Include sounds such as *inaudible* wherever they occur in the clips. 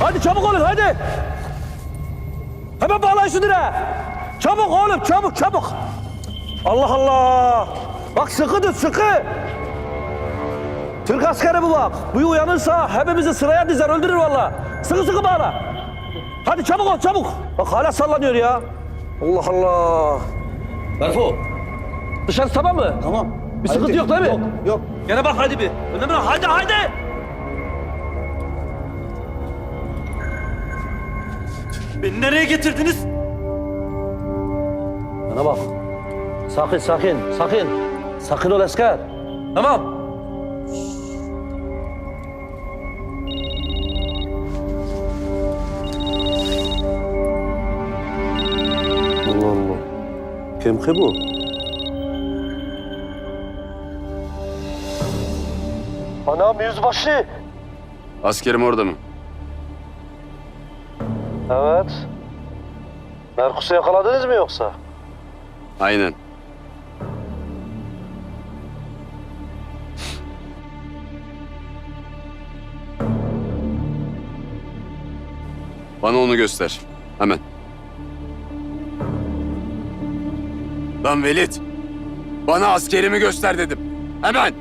Hadi çabuk olun hadi. Hemen bağlayın şu direğe. Çabuk oğlum çabuk çabuk. Allah Allah. Bak sıkı tut sıkı. Türk askeri bu bak. Bu uyanırsa hepimizi sıraya dizer öldürür valla. Sıkı sıkı bağla. Hadi çabuk ol çabuk. Bak hala sallanıyor ya. Allah Allah. Berfo. Dışarısı tamam mı? Tamam. Bir sıkıntı yok değil mi? Yok, yok. Gene bak hadi bir. Önemli hadi hadi. Beni nereye getirdiniz? Bana bak. Sakin sakin sakin. Sakin ol asker. Tamam. Allah Allah. Kim ki bu? Anam yüzbaşı. Askerim orada mı? Evet. Merkus'u yakaladınız mı yoksa? Aynen. Bana onu göster. Hemen. Lan Velit. Bana askerimi göster dedim. Hemen.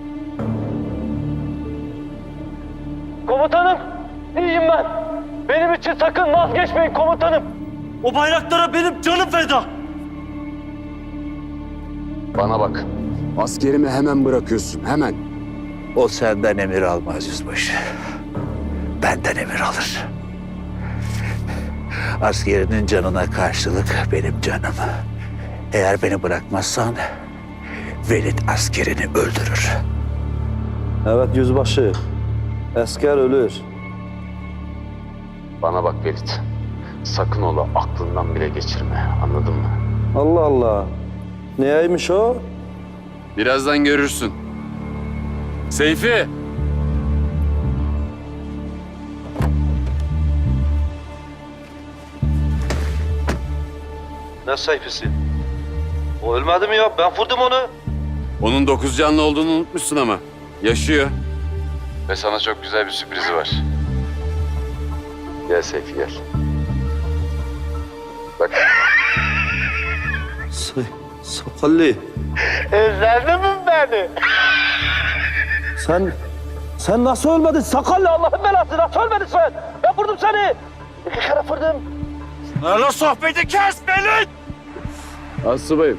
Komutanım, iyiyim ben. Benim için sakın vazgeçmeyin komutanım. O bayraklara benim canım feda. Bana bak. Askerimi hemen bırakıyorsun. Hemen. O senden emir almaz yüzbaşı. Benden emir alır. Askerinin canına karşılık benim canım. Eğer beni bırakmazsan Velid askerini öldürür. Evet yüzbaşı. Asker ölür. Bana bak Velit. Sakın ola aklından bile geçirme. Anladın mı? Allah Allah. Neymiş o? Birazdan görürsün. Seyfi! Ne sayfası? O ölmedi mi ya? Ben vurdum onu. Onun dokuz canlı olduğunu unutmuşsun ama. Yaşıyor. Ve sana çok güzel bir sürprizi var. Gel Seyfi gel. Bak *laughs* Say, sakallı. Özledin mi beni? Sen, sen nasıl ölmedin? Sakallı Allah'ın belası nasıl ölmedin sen? Ben vurdum seni. İki kere vurdum. Öyle sohbeti kes Melih. Asubayım.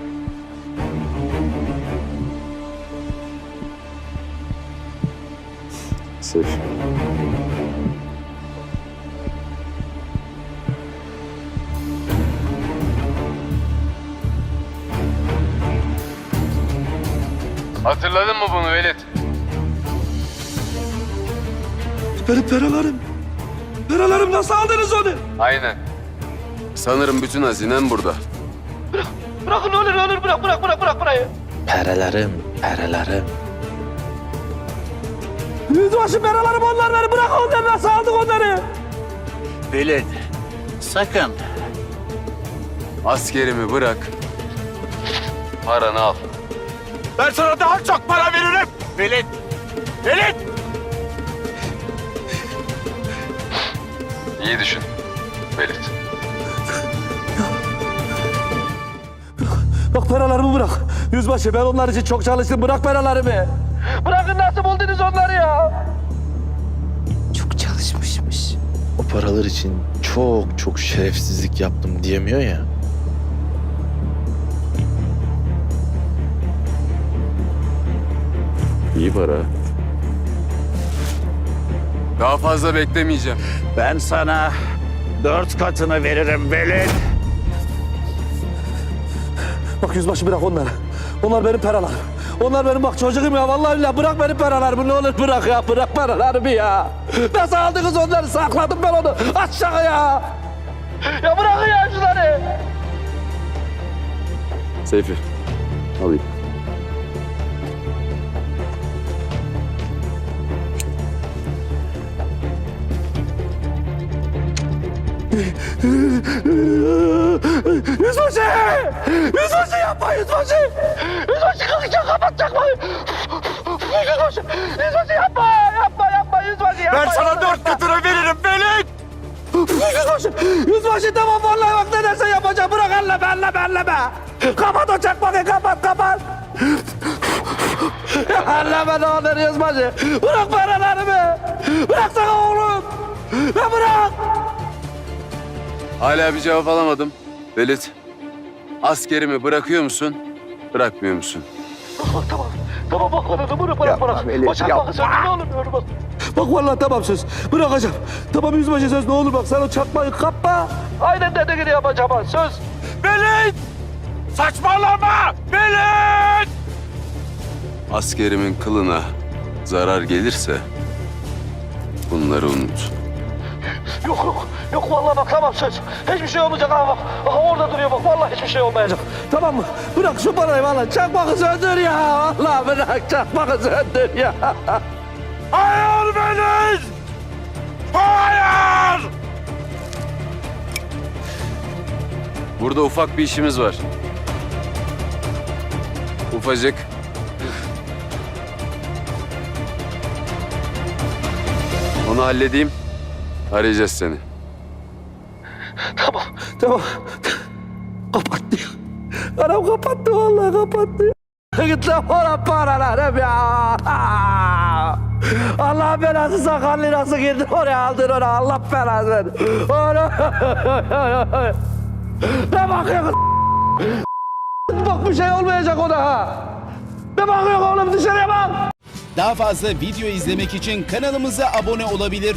Seyfi. Hatırladın mı bunu Velit? Benim peralarım. Peralarım nasıl aldınız onu? Aynen. Sanırım bütün hazinem burada. Bırakın olur olur bırak bırak bırak bırak burayı. Perelerim, perelerim. Yüzbaşı peralarım onlar beni bırak onları nasıl aldık onları? Velid, sakın. Askerimi bırak. Paranı al. Ben sana daha çok para veririm. Velid. Velid. İyi düşün. Velit. Bak paralarımı bırak. Yüzbaşı ben onlar için çok çalıştım. Bırak paralarımı. Bırakın nasıl buldunuz onları ya? Çok çalışmışmış. O paralar için çok çok şerefsizlik yaptım diyemiyor ya. İyi para. Daha fazla beklemeyeceğim. Ben sana dört katını veririm Velid. Bak yüzbaşı bırak onları. Onlar benim paralarım. Onlar benim bak çocuğum ya. Vallahi billahi bırak benim paralarımı. Ne olur bırak ya. Bırak paralarımı ya. Nasıl aldınız onları? Sakladım ben onu. Aşağıya. Ya bırakın ya şunları. Seyfi. Alayım. Yüzbaşı! Yüzbaşı yapma yüzbaşı! Yüzbaşı kalkacak kapatacak mı? Yüzbaşı! Yüzbaşı yapma! Yapma yapma yüzbaşı yapma! Ben sana dört katını veririm Velid. Yüzbaşı tamam vallahi bak ne dersen yapacağım. Bırak elleme elleme elleme. Kapat o çakmakı kapat kapat. elleme ne olur yüzbaşı. Bırak paralarımı. Bıraksana oğlum. Ya bırak. Hala bir cevap alamadım. Velit, askerimi bırakıyor musun, bırakmıyor musun? Tamam. Tamam bak bana bırak bırak bırak. O çakmakı söndür ne olur ne olur bak. Bak vallahi tamam söz. Bırakacağım. Tamam yüzbaşı söz ne olur bak sen o çakmayı kapma. Aynen dediğini yapacağım ha söz. Velit! Saçmalama! Velit! Askerimin kılına zarar gelirse bunları unut. Yok yok. Yok vallahi bak tamam söz. Hiçbir şey olmayacak ha bak. Aha orada duruyor bak vallahi hiçbir şey olmayacak. Tamam mı? Bırak şu parayı vallahi. Çakmakı söndür ya. Vallahi bırak çakmakı söndür ya. Hayır Velit! Hayır! Burada ufak bir işimiz var. Ufacık. Onu halledeyim. Arayacağız seni. Tamam tamam. Kapattı. Anam kapattı vallahi kapattı. Gitti bana paralarım ya. Allah belası sakal lirası girdi oraya aldın onu Allah belası. Onu... ne bakıyorsun? Bak bir şey olmayacak ona ha. Ne bakıyorsun oğlum dışarıya bak. Daha fazla video izlemek için kanalımıza abone olabilir.